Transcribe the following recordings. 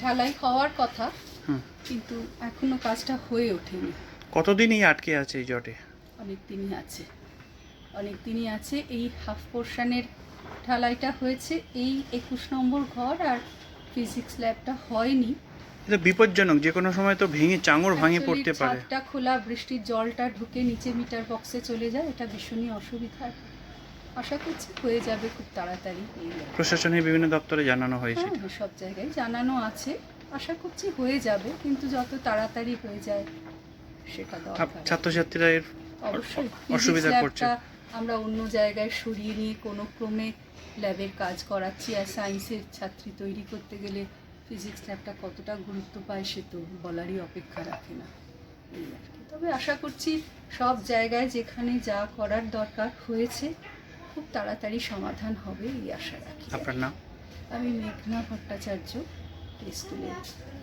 ঢালাই হওয়ার কথা কিন্তু এখনও কাজটা হয়ে ওঠেনি। কতদিনই আটকে আছে এই জটে? অনেক দিনই আছে। অনেক দিনই আছে এই হাফ পোর্শনের ঢালাইটা হয়েছে। এই একুশ নম্বর ঘর আর ফিজিক্স ল্যাবটা হয়নি। এটা বিপজ্জনক যে কোনো সময় তো ভেঙে চাঙড় ভাঙে পড়তে পারে। ছাদটা খোলা বৃষ্টির জলটা ঢুকে নিচে মিটার বক্সে চলে যায় এটা ভীষণই অসুবিধার। আশা করছি হয়ে যাবে খুব তাড়াতাড়ি। প্রশাসনের বিভিন্ন দপ্তরে জানানো হয়েছে। হ্যাঁ সব জায়গায় জানানো আছে। আশা করছি হয়ে যাবে কিন্তু যত তাড়াতাড়ি হয়ে যায় সেটা দরকার। ছাত্রছাত্রীরা এর অবশ্যই অসুবিধা করছে। আমরা অন্য জায়গায় সরিয়ে নিয়ে কোনো ক্রমে ল্যাবের কাজ করাচ্ছি আর সায়েন্সের ছাত্রী তৈরি করতে গেলে ফিজিক্স ল্যাবটা কতটা গুরুত্ব পায় সে তো বলারই অপেক্ষা রাখে না। তবে আশা করছি সব জায়গায় যেখানে যা করার দরকার হয়েছে খুব তাড়াতাড়ি সমাধান হবে এই আশা রাখি। আপনার নাম? আমি মেঘনা ভট্টাচার্য স্কুলের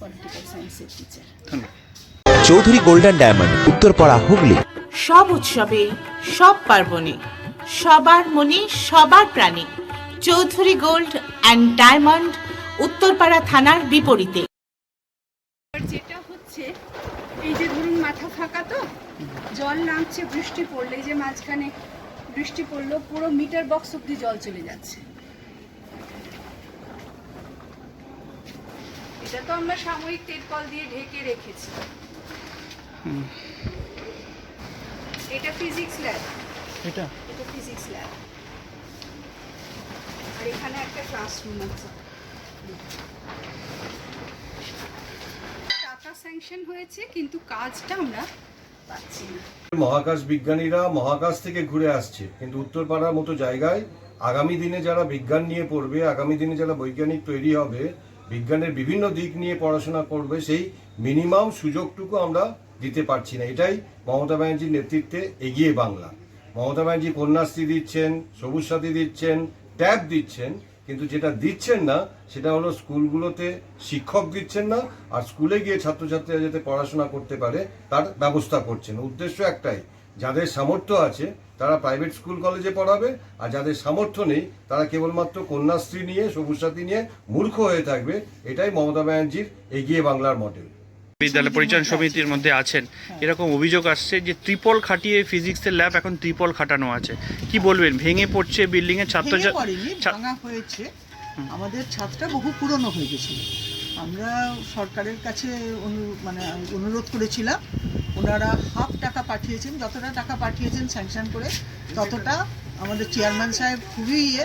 পলিটিক্যাল সায়েন্সের টিচার ধন্যবাদ। Chowdhury golden diamond Uttarpara Hooghly. সব উৎসবে সব পার্বণে সবার মনে সবার প্রাণে Chowdhury gold and diamond Uttarpara থানার বিপরীতে। যেটা হচ্ছে এই যে ধরুন মাথা ফাঁকা তো জল নামছে বৃষ্টি পড়লে যে মাঝখানে বৃষ্টি পড়ল পুরো মিটার বক্স অব্দি জল চলে যাচ্ছে। এটা তো আমরা সাময়িক তেরপল দিয়ে ঢেকে রেখেছি। এটা ফিজিক্স ল্যাব এটা? এটা ফিজিক্স ল্যাব আর এখানে একটা ক্লাসরুম আছে। টাকা স্যাংশন হয়েছে কিন্তু কাজটা আমরা মহাকাশ বিজ্ঞানীরা মহাকাশ থেকে ঘুরে আসছে, কিন্তু উত্তরপাড়ার মতো জায়গায় আগামী দিনে যারা বিজ্ঞান নিয়ে পড়বে, আগামী দিনে যারা বৈজ্ঞানিক তৈরি হবে, বিজ্ঞানের বিভিন্ন দিক নিয়ে পড়াশোনা করবে, সেই মিনিমাম সুযোগটুকু আমরা দিতে পারছি না। এটাই মমতা ব্যানার্জির নেতৃত্বে এগিয়ে বাংলা। মমতা ব্যানার্জি কন্যাশ্রী দিচ্ছেন, সবুজ সাথী দিচ্ছেন, ট্যাব দিচ্ছেন কিন্তু যেটা দিচ্ছেন না, সেটা হলো স্কুলগুলোতে শিক্ষক দিচ্ছেন না, আর স্কুলে গিয়ে ছাত্রছাত্রীরা যাতে পড়াশোনা করতে পারে, তার ব্যবস্থা করছেন। উদ্দেশ্য একটাই, যাদের সামর্থ্য আছে, তারা প্রাইভেট স্কুল কলেজে পড়াবে, আর যাদের সামর্থ্য নেই, তারা কেবলমাত্র কন্যাশ্রী নিয়ে, সবুজ সাথী নিয়ে মূর্খ হয়ে থাকবে, এটাই মমতা ব্যানার্জির এগিয়ে বাংলার মডেল বিদ্যালয় পরিচালন সমিতির মধ্যে আছেন। এরকম অভিযোগ আসছে যে ত্রিপল খাটিয়ে ফিজিক্সের ল্যাব এখন ত্রিপল খাটানো আছে। কি বলবেন? ভেঙে পড়ছে বিল্ডিং এর ছাত্র ভেঙে হয়েছে। আমাদের ছাদটা বহু পুরনো হয়ে গেছিল। আমরা সরকারের কাছে মানে অনুরোধ করেছিলাম ওনারা হাফ টাকা পাঠিয়েছেন যতটা টাকা পাঠিয়েছেন স্যাংশন করে ততটা আমাদের চেয়ারম্যান সাহেব খুবই ইয়ে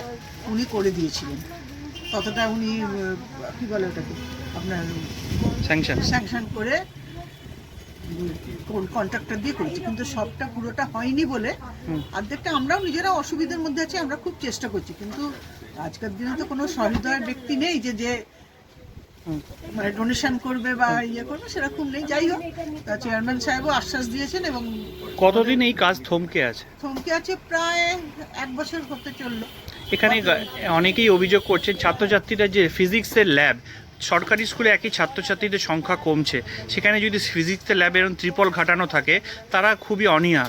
উনি করে দিয়েছিলেন। ততটা উনি কি বলে ওটাকে? আপনার স্যাংশন স্যাংশন করে কন্ট্রাক্টর দিয়ে করেছি। কিন্তু সবটা পুরোটা হয়নি বলে অর্ধেকটা আমরাও নিজেরা অসুবিধার মধ্যে আছি আমরা খুব চেষ্টা করছি। কিন্তু আজকের দিনে তো কোনো সহৃদয় ব্যক্তি নেই যে যে মানে ডোনেশন করবে বা ইয়ে করবে সেরকম নেই। যাই হোক তা চেয়ারম্যান সাহেবও আশ্বাস দিয়েছেন এবং কতদিন এই কাজ থমকে আছে? থমকে আছে প্রায় এক বছর হতে চলল। এখানে অনেকেই অভিযোগ করছেন ছাত্রছাত্রীরা যে ফিজিক্সের ল্যাব সরকারি স্কুলে একই ছাত্রছাত্রীদের সংখ্যা কমছে। সেখানে যদি ফিজিক্সের ল্যাব এরকম ত্রিপল ঘাটানো থাকে তারা খুবই অনীহা।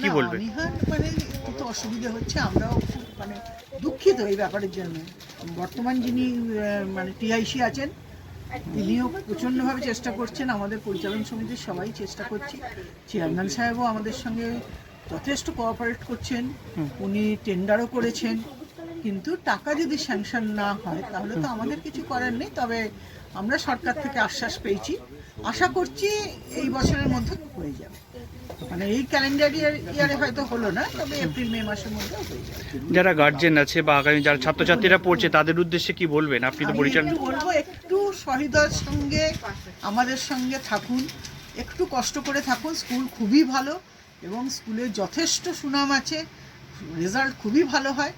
কি বলবে? মানে অসুবিধা হচ্ছে আমরাও মানে দুঃখিত এই ব্যাপারের জন্য। বর্তমান যিনি মানে টিআইসি আছেন তিনিও প্রচণ্ডভাবে চেষ্টা করছেন আমাদের পরিচালন সমিতির সবাই চেষ্টা করছি। চেয়ারম্যান সাহেবও আমাদের সঙ্গে যথেষ্ট কোঅপারেট করছেন। উনি টেন্ডারও করেছেন। কিন্তু টাকা যদি স্যাংশন না হয় তাহলে তো আমাদের কিছু করার নেই। তবে আমরা সরকার থেকে আশ্বাস পেয়েছি। আশা করছি এই বছরের মধ্যে হয়ে যাবে। মানে এই ক্যালেন্ডার ইয়ারে হয়তো হলো না তবে এপ্রিল মে মাসের মধ্যে হয়ে যাবে। যারা গার্জেন আছে বা আগামী যারা ছাত্রছাত্রীরা পড়ছে তাদের উদ্দেশ্যে কি বলবেন? আপনি তো পরিচালন বলব একটু সহৃদয়ের সঙ্গে আমাদের সঙ্গে থাকুন। একটু কষ্ট করে থাকুন। স্কুল খুবই ভালো এবং স্কুলে যথেষ্ট সুনাম আছে। রেজাল্ট খুবই ভালো হয়।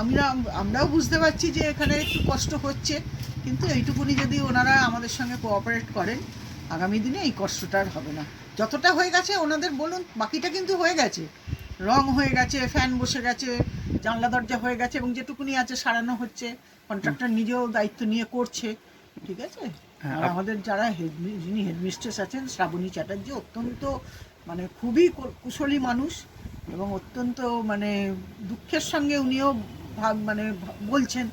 আমরা আমরাও বুঝতে পারছি যে এখানে একটু কষ্ট হচ্ছে কিন্তু এইটুকুনি যদি ওনারা আমাদের সঙ্গে কোঅপারেট করেন আগামী দিনে এই কষ্টটা আর হবে না। যতটা হয়ে গেছে ওনাদের বলুন বাকিটা কিন্তু হয়ে গেছে। রং হয়ে গেছে ফ্যান বসে গেছে জানলা দরজা হয়ে গেছে এবং যেটুকুনি আছে সারানো হচ্ছে কন্ট্রাক্টর নিজেও দায়িত্ব নিয়ে করছে ঠিক আছে? হ্যাঁ, আর আমাদের যারা হেড যিনি হেডমিস্ট্রেস আছেন শ্রাবণী চ্যাটার্জি অত্যন্ত মানে খুবই কুশলী মানুষ এবং অত্যন্ত মানে দুঃখের সঙ্গে উনিও ভাগ মানে বলছেন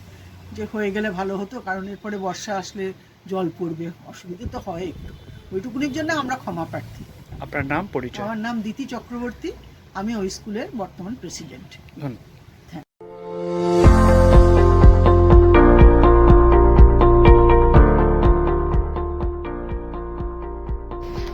যে হয়ে গেলে ভালো হতো কারণ এরপরে বর্ষা আসলে জল পড়বে অসুবিধে তো হয় একটু। ওইটুকুনির জন্য আমরা ক্ষমা প্রার্থী। আপনার নাম পরিচয়? আমার নাম দিতি চক্রবর্তী আমি ওই স্কুলের বর্তমান প্রেসিডেন্ট। ধন্যবাদ।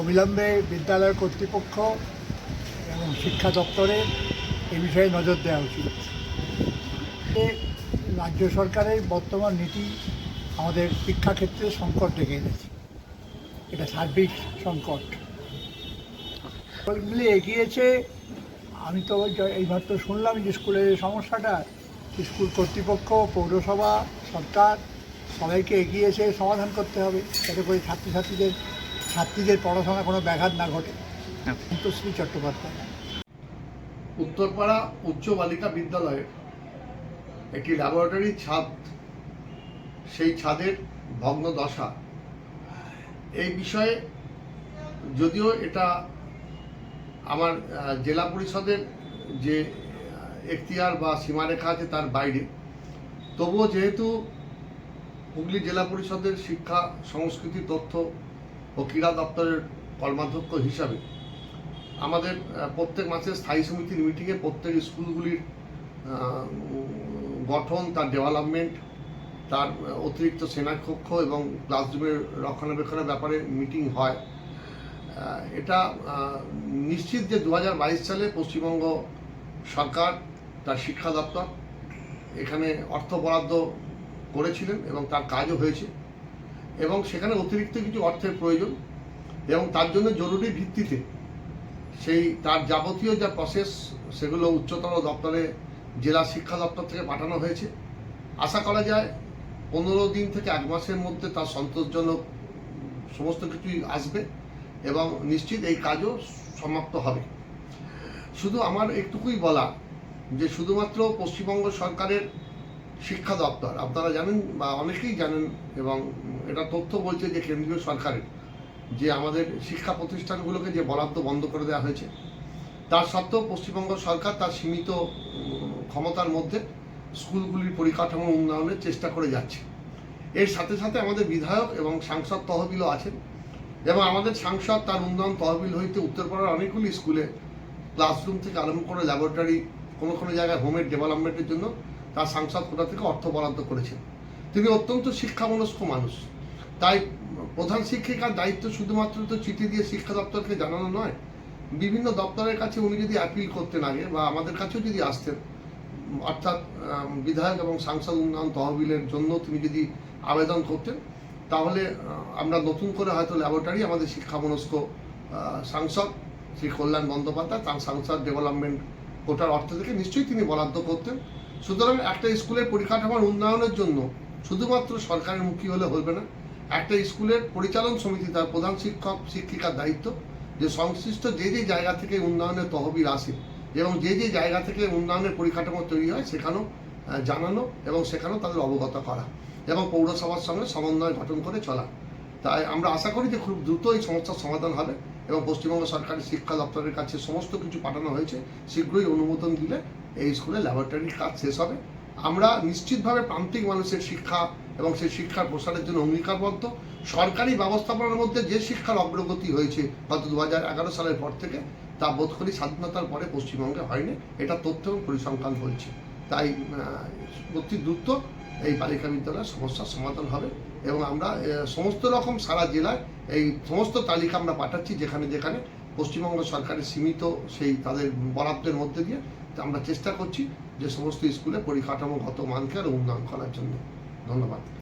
অবিলম্বে বিদ্যালয় কর্তৃপক্ষ এবং শিক্ষা দপ্তরের এ বিষয়ে নজর দেওয়া উচিত। রাজ্য সরকারের বর্তমান নীতি আমাদের শিক্ষাক্ষেত্রে সংকট ডেকে এনেছে। এটা সার্বিক সংকট। মিলে এগিয়েছে। আমি তো এইমাত্র শুনলাম যে স্কুলের সমস্যাটা, স্কুল কর্তৃপক্ষ, পৌরসভা, সরকার, সবাইকে এগিয়ে এসে সমাধান করতে হবে। যাতে করে ছাত্রছাত্রীদের ছাত্রীদের পড়াশোনা কোনো ব্যাঘাত না ঘটে। সন্তোষী চট্টোপাধ্যায়। উত্তরপাড়া উচ্চ বালিকা বিদ্যালয়ে একটি ল্যাবরেটরি ছাদ সেই ছাদের ভগ্ন দশা। এই বিষয়ে যদিও এটা আমার জেলা পরিষদের যে এখতিয়ার বা সীমারেখা আছে তার বাইরে তবুও যেহেতু হুগলি জেলা পরিষদের শিক্ষা সংস্কৃতি তথ্য ও ক্রীড়া দপ্তরের কর্মাধ্যক্ষ হিসাবে আমাদের প্রত্যেক মাসে স্থায়ী সমিতির মিটিংয়ে প্রত্যেক স্কুলগুলির গঠন, তার ডেভেলপমেন্ট, তার অতিরিক্ত সেনাকক্ষ এবং ক্লাসরুমের রক্ষণাবেক্ষণের ব্যাপারে মিটিং হয়। এটা নিশ্চিত যে দু হাজার বাইশ সালে পশ্চিমবঙ্গ সরকার, তার শিক্ষা দপ্তর এখানে অর্থ বরাদ্দ করেছিলেন এবং তার কাজও হয়েছে। এবং সেখানে অতিরিক্ত কিছু অর্থের প্রয়োজন এবং তার জন্য জরুরি ভিত্তিতে সেই তার যাবতীয় যা প্রসেস সেগুলো উচ্চতর দপ্তরে, জেলা শিক্ষা দপ্তর থেকে পাঠানো হয়েছে। আশা করা যায় পনেরো দিন থেকে এক মাসের মধ্যে তার সন্তোষজনক সমস্ত কিছুই আসবে এবং নিশ্চিত এই কাজও সমাপ্ত হবে। শুধু আমার একটুকুই বলা যে শুধুমাত্র পশ্চিমবঙ্গ সরকারের শিক্ষা দপ্তর। আপনারা জানেন বা অনেকেই জানেন এবং এটা তথ্য বলছে যে কেন্দ্রীয় সরকারের যে আমাদের শিক্ষা প্রতিষ্ঠানগুলোকে যে বরাদ্দ বন্ধ করে দেওয়া হয়েছে, তার সত্ত্বেও পশ্চিমবঙ্গ সরকার তার সীমিত ক্ষমতার মধ্যে স্কুলগুলির পরিকাঠামো উন্নয়নের চেষ্টা করে যাচ্ছে। এর সাথে সাথে আমাদের বিধায়ক এবং সাংসদ তহবিলও আছেন এবং আমাদের সাংসদ তার উন্নয়ন তহবিল হইতে উত্তরপাড়ার অনেকগুলি স্কুলে ক্লাসরুম থেকে আরম্ভ করে ল্যাবরেটরি কোনো কোনো জায়গায় হোমের ডেভেলপমেন্টের জন্য তার সাংসদ কোটা থেকে অর্থ বরাদ্দ করেছেন। তিনি অত্যন্ত শিক্ষামনস্ক মানুষ। তাই প্রধান শিক্ষিকার দায়িত্ব শুধুমাত্র তো চিঠি দিয়ে শিক্ষা দপ্তরকে জানানো নয়, বিভিন্ন দপ্তরের কাছে উনি যদি অ্যাপিল করতেন আগে বা আমাদের কাছেও যদি আসতেন, অর্থাৎ বিধায়ক এবং সাংসদ উন্নয়ন তহবিলের জন্য তিনি যদি আবেদন করতেন, তাহলে আমরা নতুন করে হয়তো ল্যাবরেটরি আমাদের শিক্ষামনস্ক সাংসদ শ্রী কল্যাণ বন্দ্যোপাধ্যায়, তার সাংসদ ডেভেলপমেন্ট কোটার অর্থ থেকে নিশ্চয়ই তিনি বরাদ্দ করতেন। সুতরাং একটা স্কুলের পরিকাঠামোর উন্নয়নের জন্য শুধুমাত্র সরকারের মুখী হলে হবে না, একটা স্কুলের পরিচালন সমিতি তার প্রধান শিক্ষক, শিক্ষিকার দায়িত্ব যে সংশ্লিষ্ট যে যে জায়গা থেকে উন্নয়নের তহবিল আসে এবং যে যে জায়গা থেকে উন্নয়নের পরিকাঠামো তৈরি হয় সেখানেও জানানো এবং সেখানেও তাদের অবগত করা এবং পৌরসভার সঙ্গে সমন্বয় গঠন করে চলা। তাই আমরা আশা করি যে খুব দ্রুত এই সমস্যার সমাধান হবে এবং পশ্চিমবঙ্গ সরকারের শিক্ষা দপ্তরের কাছে সমস্ত কিছু পাঠানো হয়েছে, শীঘ্রই অনুমোদন দিলে এই স্কুলে ল্যাবরেটরির কাজ শেষ হবে। আমরা নিশ্চিতভাবে প্রান্তিক মানুষের শিক্ষা এবং সেই শিক্ষার প্রসারের জন্য অঙ্গীকারবদ্ধ। সরকারি ব্যবস্থাপনার মধ্যে যে শিক্ষার অগ্রগতি হয়েছে গত দু সালের পর থেকে, তা বোধ করি স্বাধীনতার পরে পশ্চিমবঙ্গে হয়নি। এটা তথ্য এবং পরিসংখ্যান বলছে। তাই অতি দ্রুত এই বালিকা বিদ্যালয়ের সমস্যার সমাধান হবে এবং আমরা সমস্ত রকম সারা জেলায় এই সমস্ত তালিকা আমরা পাঠাচ্ছি যেখানে যেখানে পশ্চিমবঙ্গ সরকারের সীমিত সেই তাদের বরাদ্দের মধ্যে দিয়ে। আমরা চেষ্টা করছি যে সমস্ত স্কুলে পরিকাঠামোগত মানকে আরও উন্নয়ন করার জন্য। ধন্যবাদ।